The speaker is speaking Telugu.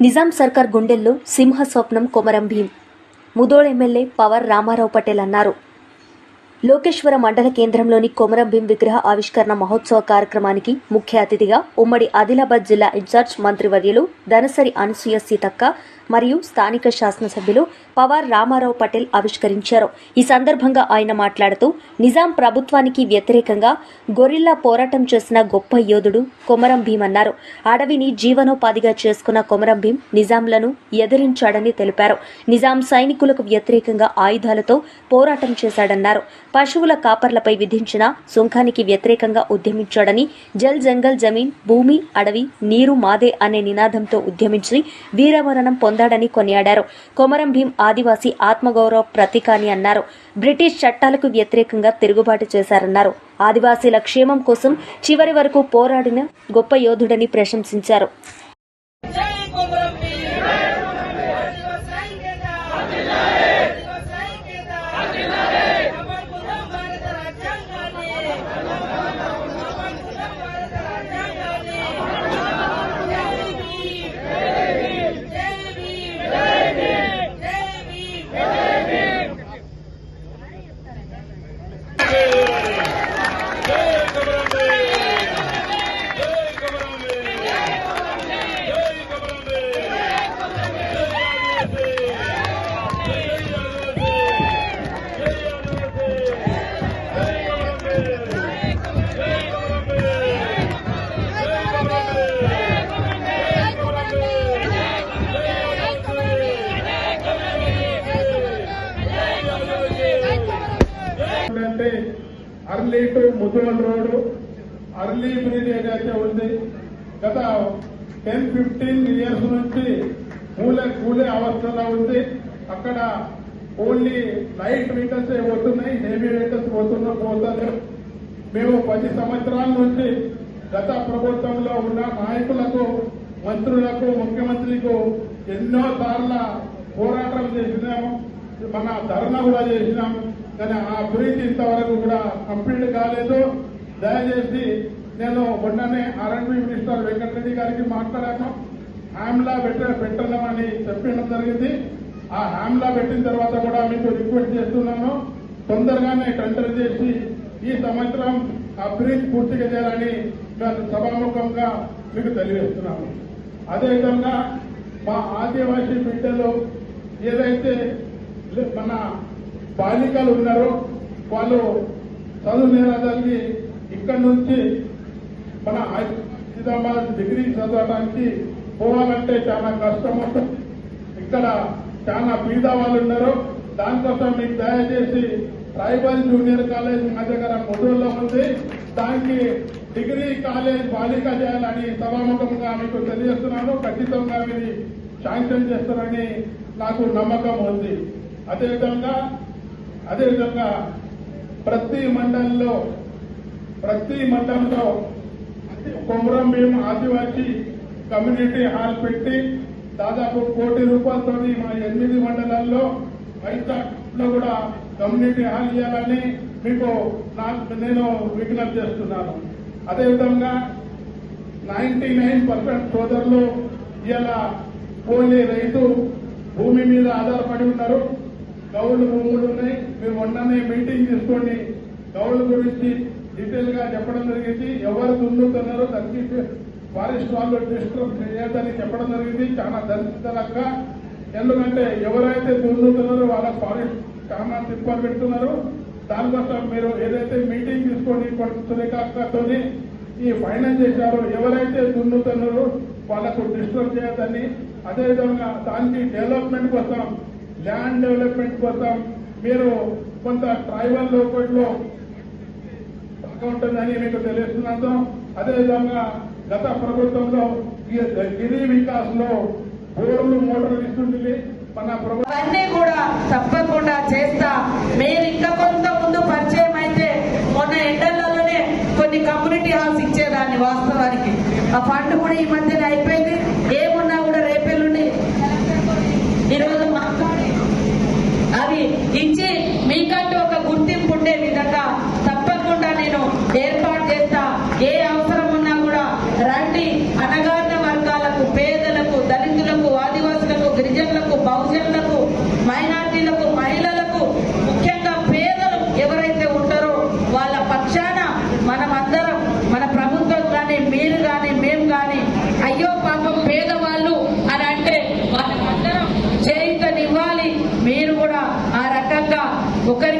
నిజాం సర్కార్ గుండెల్లో సింహ స్వప్నం కొమరం భీం ముదోళ్ ఎమ్మెల్యే పవర్ రామారావు పటేల్ అన్నారు. లోకేశ్వర మండల కేంద్రంలోని కొమరంభీం విగ్రహ ఆవిష్కరణ మహోత్సవ కార్యక్రమానికి ముఖ్య అతిథిగా ఉమ్మడి ఆదిలాబాద్ జిల్లా ఇన్ఛార్జ్ మంత్రివర్యులు ధనసరి అనసూయ సీతక్క మరియు స్థానిక శాసనసభ్యులు పవార్ రామారావు పటేల్ ఆవిష్కరించారు. ఈ సందర్భంగా ఆయన మాట్లాడుతూ నిజాం ప్రభుత్వానికి వ్యతిరేకంగా గొరిల్లా పోరాటం చేసిన గొప్ప యోధుడు కొమరం భీం అన్నారు. అడవిని జీవనోపాధిగా చేసుకున్న కొమరం భీం నిజాంలను ఎదిరించాడని తెలిపారు. నిజాం సైనికులకు వ్యతిరేకంగా ఆయుధాలతో పోరాటం చేశాడన్నారు. పశువుల కాపర్లపై విధించిన సుంకానికి వ్యతిరేకంగా ఉద్యమించాడని జల్ జంగల్ జమీన్ భూమి అడవి నీరు మాదే అనే నినాదంతో ఉద్యమించి వీరమరణం పొందాడని కొనియాడారు. కొమరం భీం ఆదివాసీ ఆత్మగౌరవ ప్రతీక అని అన్నారు. బ్రిటిష్ చట్టాలకు వ్యతిరేకంగా తిరుగుబాటు చేశారన్నారు. ఆదివాసీల క్షేమం కోసం చివరి వరకు పోరాడిన గొప్ప యోధుడని ప్రశంసించారు జై కొమరం భీమ్ ఆదివాసీ ఐక్యత ఆదివాసీ ఐక్యత అమర్పురం భారత రాజ్యాంగాన్ని అమర్పురం భారత రాజ్యాంగాన్ని జై భీమ్ జై భీమ్ జై భీమ్ జై భీమ్ జై భీమ్ అంటే Arli to Mudhol road Arli bridge ఏదైతే ఉంది గత టెన్ ఫిఫ్టీన్ ఇయర్స్ నుంచి మూలే కూలే అవస్థలో ఉంది. అక్కడ ఓన్లీ లైట్ వెహికల్స్ పోతున్నాయి హెవీ వెహికల్స్ పోతున్నా పోతలేవు మేము పది సంవత్సరాల నుంచి గత ప్రభుత్వంలో ఉన్న నాయకులకు మంత్రులకు ముఖ్యమంత్రికు ఎన్నో సార్ల పోరాటం చేసినాము. మన ధర్నా కూడా చేసినాం కానీ ఆ బ్రిడ్జ్ ఇంతవరకు కూడా కంప్లీట్ కాలేదు. దయచేసి నేను మొన్ననే ఆర్ఎండ్బి మినిస్టర్ వెంకటరెడ్డి గారికి మాట్లాడాను. హ్యామ్లా పెట్ట పెట్టడమని చెప్పడం జరిగింది. ఆ హ్యామ్లా పెట్టిన తర్వాత కూడా మీకు రిక్వెస్ట్ చేస్తున్నాను. తొందరగానే టెండర్ చేసి ఈ సంవత్సరం ఆ బ్రిడ్జ్ పూర్తిగా చేయాలని మేము సభాముఖంగా మీకు తెలియజేస్తున్నాము అదేవిధంగా మా ఆదివాసీ బిడ్డలు ఏదైతే మన బాలికలు ఉన్నారో వాళ్ళు చదువు నేరాదానికి ఇక్కడి నుంచి మన హైదరాబాద్ డిగ్రీ చదవడానికి పోవాలంటే చాలా కష్టం ఇక్కడ చాలా బీద వాళ్ళు ఉన్నారు దానికోసం మీకు దయచేసి ట్రైబల్ జూనియర్ కాలేజ్ మా దగ్గర మొదల్లో ఉంది. దానికి డిగ్రీ కాలేజ్ బాలిక చేయాలని సభాముఖంగా మీకు తెలియజేస్తున్నాను. ఖచ్చితంగా మీరు శాంక్షన్ చేస్తారని నాకు నమ్మకం ఉంది. అదేవిధంగా అదేవిధంగా ప్రతి మండలంలో ప్రతి మండలంలో కొమరం భీం ఆదివాసీ కమ్యూనిటీ హాల్ పెట్టి దాదాపు కోటి రూపాయలతో మా ఎనిమిది మండలాల్లో వైజాగ్లో కూడా కమ్యూనిటీ హాల్ ఇవ్వాలని మీకు నేను విజ్ఞప్తి చేస్తున్నాను. అదేవిధంగా నైన్టీ నైన్ పర్సెంట్ సోదరులు ఇలా పోలే రైతు భూమి మీద ఆధారపడి ఉన్నారు. గౌళ్ళు భూములు ఉన్నాయి. మేము మొన్ననే మీటింగ్ తీసుకోండి గౌళ్ళ గురించి డీటెయిల్గా చెప్పడం జరిగింది. ఎవరు దున్నుతున్నారో దానికి ఫారెస్ట్ వాళ్ళు డిస్టర్బ్ చేయొద్దని చెప్పడం జరిగింది. చాలా దళితులక్క ఎందుకంటే ఎవరైతే దున్నుతున్నారో వాళ్ళ ఫారెస్ట్ చాలా తిప్పలు పెడుతున్నారు. దానికోసం మీరు ఏదైతే మీటింగ్ తీసుకొని సురేఖతో ఈ ఫైనాన్స్ చేశారో. ఎవరైతే దున్నుతున్నారో వాళ్ళకు డిస్టర్బ్ చేయొద్దని. అదేవిధంగా దానికి డెవలప్మెంట్ కోసం ల్యాండ్ డెవలప్మెంట్ కోసం మీరు కొంత ట్రైబల్ లోపట్లో ఉంటుందని మీకు తెలియజేస్తున్నాను. అదేవిధంగా గత ప్రభుత్వంలో గిరి వికాస్లో బోర్లు మోటార్లు ఇస్తుంటుంది మన ప్రభుత్వం కూడా తప్పకుండా చేస్తా. మీరు ఇంకా కొంత ముందు పరిచయం అయితే మొన్న ఎండలలోనే కొన్ని కమ్యూనిటీ హాల్స్ ఇచ్చేదాన్ని వాస్తవానికి. ఆ ఫండ్ కూడా ఈ మధ్యన అయిపోయింది. అలాంటి అనగారిన వర్గాలకు పేదలకు దళితులకు ఆదివాసులకు గిరిజనులకు బహుజనులకు మైనార్టీలకు మహిళలకు ముఖ్యంగా పేదలు ఎవరైతే ఉంటారో వాళ్ళ పక్షాన మనమందరం మన ప్రభుత్వం కానీ మీరు కానీ మేము కానీ అయ్యో పాపం పేదవాళ్ళు అని అంటే మనమందరం చేయితనివ్వాలి మీరు కూడా ఆ రకంగా ఒకరి